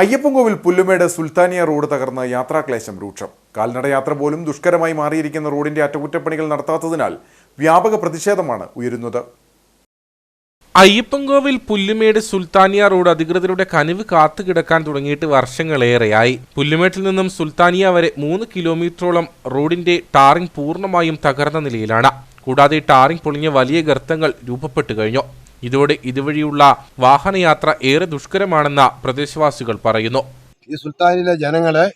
Ayyappancoil Pullumedu സുൽത്താനിയ road തകർന്ന് യാത്രാക്ലേശം രൂക്ഷം. കാൽനടയാത്ര പോലും ദുഷ്കരമായി മാറിയിരിക്കുന്ന റോഡിന്റെ അറ്റകുറ്റപ്പണികൾ നടത്താത്തതിനാൽ വ്യാപക പ്രതിഷേധമാണ് ഉയരുന്നത്. അയ്യപ്പൻകോവിൽ പുല്ലുമേട് സുൽത്താനിയ റോഡ് അധികൃതരുടെ കനിവ് കാത്തുകിടക്കാൻ തുടങ്ങിയിട്ട് വർഷങ്ങളേറെയായി. പുല്ലുമേട്ടിൽ നിന്നും സുൽത്താനിയ വരെ മൂന്ന് കിലോമീറ്ററോളം റോഡിന്റെ ടാറിംഗ് പൂർണമായും തകർന്ന നിലയിലാണ്. കൂടാതെ ടാറിംഗ് പൊളിഞ്ഞ വലിയ ഗർത്തങ്ങൾ രൂപപ്പെട്ടു കഴിഞ്ഞു. ഇതോടെ ഇതുവഴിയുള്ള വാഹനയാത്ര ഏറെ ദുഷ്കരമാണെന്ന് പ്രദേശവാസികൾ പറയുന്നു. ഈ സുൽത്താനിലെ ജനങ്ങളെ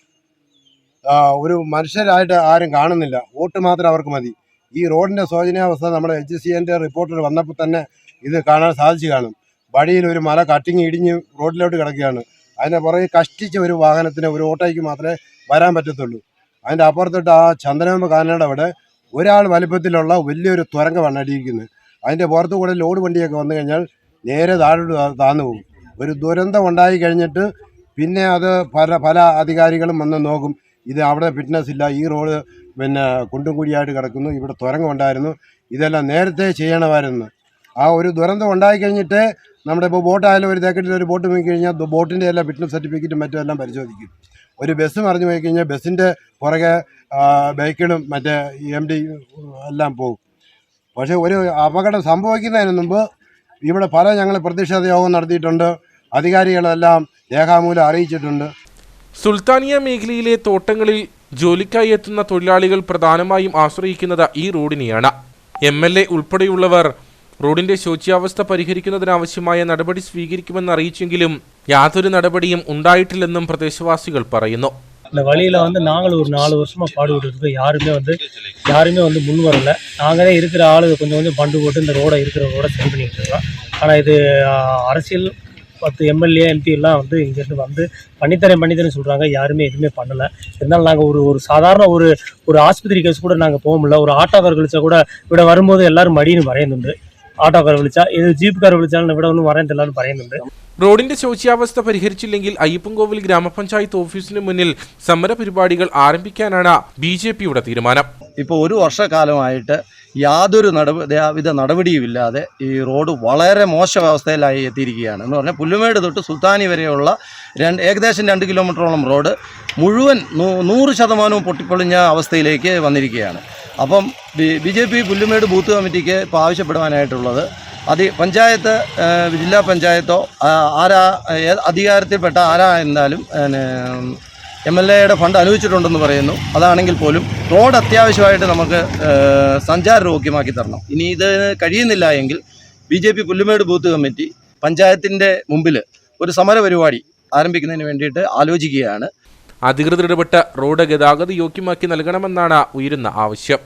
ഒരു മനുഷ്യരായിട്ട് ആരും കാണുന്നില്ല. വോട്ട് മാത്രം അവർക്ക് മതി. ഈ റോഡിന്റെ ശോചനീയാവസ്ഥ നമ്മുടെ എച്ച് സി എന്റെ റിപ്പോർട്ടിൽ വന്നപ്പോൾ തന്നെ ഇത് കാണാൻ സാധിച്ചു കാണും. വഴിയിൽ ഒരു മല കട്ടിങ് ഇടിഞ്ഞ് റോഡിലോട്ട് കിടക്കുകയാണ്. അതിനെ പുറകെ കഷ്ടിച്ച ഒരു വാഹനത്തിന് ഒരു ഓട്ടോയ്ക്ക് മാത്രമേ വരാൻ പറ്റത്തുള്ളൂ. അതിന്റെ അപ്പുറത്തോട്ട് ആ ചന്ദനമ്പ് കാനയുടെ അവിടെ ഒരാൾ വലിപ്പത്തിലുള്ള വലിയൊരു തുരങ്കമാണ് അടിയിരിക്കുന്നത് അതിന്റെ പുറത്തു കൂടെ ലോഡ് വണ്ടിയൊക്കെ വന്നു കഴിഞ്ഞാൽ നേരെ താഴോട്ട് താന്നു പോകും. ഒരു ദുരന്തം ഉണ്ടായി കഴിഞ്ഞിട്ട് പിന്നെ അത് പല പല അധികാരികളും വന്ന് നോക്കും ഇത് അവിടെ ഫിറ്റ്നസ് ഇല്ല ഈ റോഡ് പിന്നെ കുണ്ടും കുഴിയായിട്ട് കിടക്കുന്നു ഇവിടെ തുരങ്കമുണ്ടായിരുന്നു ഇതെല്ലാം നേരത്തെ ചെയ്യണമായിരുന്നു. ആ ഒരു ദുരന്തം ഉണ്ടായി കഴിഞ്ഞിട്ട് നമ്മുടെ ഇപ്പോൾ ബോട്ടായാലും ഒരു തേക്കറ്റിൽ ഒരു ബോട്ട് പോയി കഴിഞ്ഞാൽ ബോട്ടിന്റെ എല്ലാം ഫിറ്റ്നസ് സർട്ടിഫിക്കറ്റും മറ്റും എല്ലാം പരിശോധിക്കും. ഒരു ബസ് മറിഞ്ഞു പോയി കഴിഞ്ഞാൽ ബസ്സിന്റെ പുറകെ ബൈക്കിലും മറ്റേ എം ഡി എല്ലാം പോകും. പക്ഷേ ഒരു അപകടം സംഭവിക്കുന്നതിന് മുമ്പ് ഇവിടെ പല ഞങ്ങൾ പ്രതിഷേധ യോഗം നടത്തിയിട്ടുണ്ട്. അധികാരികളെല്ലാം രേഖാമൂലം അറിയിച്ചിട്ടുണ്ട്. സുൽത്താനിയ മേഖലയിലെ തോട്ടങ്ങളിൽ ജോലിക്കായി എത്തുന്ന തൊഴിലാളികൾ പ്രധാനമായും ആശ്രയിക്കുന്നത് ഈ റോഡിനെയാണ്. എം എൽ എ ഉൾപ്പെടെയുള്ളവർ റോഡിന്റെ ശോച്യാവസ്ഥ പരിഹരിക്കുന്നതിനാവശ്യമായ നടപടി സ്വീകരിക്കുമെന്ന് അറിയിച്ചെങ്കിലും യാതൊരു നടപടിയും ഉണ്ടായിട്ടില്ലെന്നും പ്രദേശവാസികൾ പറയുന്നു. இந்த வழியில் வந்து நாங்களும் ஒரு நாலு வருஷமாக பாடுபட்டு இருக்கோம். யாருமே வந்து யாருமே வந்து முன் வரலை. நாங்களே இருக்கிற ஆளு கொஞ்சம் கொஞ்சம் பண்டு போட்டு இந்த ரோடை இருக்கிற ரோடை சரி பண்ணிகிட்டு இருக்கோம். ஆனால் இது அரசியல் பத்து எம்எல்ஏ எம்பிலாம் வந்து இங்கேருந்து வந்து பண்ணித்தரேன் பண்ணித்தரேன் சொல்கிறாங்க யாருமே எதுவுமே பண்ணலை. இருந்தாலும் நாங்கள் ஒரு ஒரு சாதாரண ஒரு ஒரு ஆஸ்பத்திரி கேஸ் கூட நாங்கள் போக முடியல. ஒரு ஆட்டோக்கார் கழிச்சா கூட இவிட வரும்போது எல்லோரும் மடின்னு வரையணுண்டு ആട്ടോക്കാർ വിളിച്ചാൽ ഏത് ജീപ്പുകാർ വിളിച്ചാലും ഇവിടെ ഒന്നും പറയത്തില്ല എന്ന് പറയുന്നുണ്ട്. റോഡിന്റെ ശോച്യാവസ്ഥ പരിഹരിച്ചില്ലെങ്കിൽ അയ്യപ്പൻകോവിൽ ഗ്രാമപഞ്ചായത്ത് ഓഫീസിന് മുന്നിൽ സമര പരിപാടികൾ ആരംഭിക്കാനാണ് ബി ജെ പിയുടെ തീരുമാനം. ഇപ്പോൾ ഒരു വർഷക്കാലമായിട്ട് യാതൊരു നടപടിവിധ നടപടിയുമില്ലാതെ ഈ റോഡ് വളരെ മോശമവസ്ഥയിലായി എത്തിയിരിക്കുകയാണ്. എന്ന് പറഞ്ഞാൽ പുല്ലുമേട് തൊട്ട് സുൽത്താനി വരെയുള്ള രണ്ട് ഏകദേശം രണ്ട് കിലോമീറ്ററോളം റോഡ് മുഴുവൻ നൂറ് ശതമാനവും പൊട്ടിപ്പൊളിഞ്ഞ അവസ്ഥയിലേക്ക് വന്നിരിക്കുകയാണ്. അപ്പം B J P Pullumedu booth കമ്മിറ്റിക്ക് ഇപ്പോൾ ആവശ്യപ്പെടുവാനായിട്ടുള്ളത്. അത് പഞ്ചായത്ത് ജില്ലാ പഞ്ചായത്തോ ആരാ അധികാരത്തിൽപ്പെട്ട ആരാ എന്നാലും എം എൽ എയുടെ ഫണ്ട് അനുവദിച്ചിട്ടുണ്ടെന്ന് പറയുന്നു. അതാണെങ്കിൽ പോലും റോഡ് അത്യാവശ്യമായിട്ട് നമുക്ക് സഞ്ചാര സഞ്ചാരയോഗ്യമാക്കി തരണം. ഇനി ഇത് കഴിയുന്നില്ല എങ്കിൽ B J P Pullumedu booth committee പഞ്ചായത്തിന്റെ മുമ്പിൽ ഒരു സമര പരിപാടി ആരംഭിക്കുന്നതിന് വേണ്ടിയിട്ട് ആലോചിക്കുകയാണ്. അധികൃതർ ഇടപെട്ട് റോഡ് ഗതാഗത യോഗ്യമാക്കി നൽകണമെന്നാണ് ഉയരുന്ന ആവശ്യം.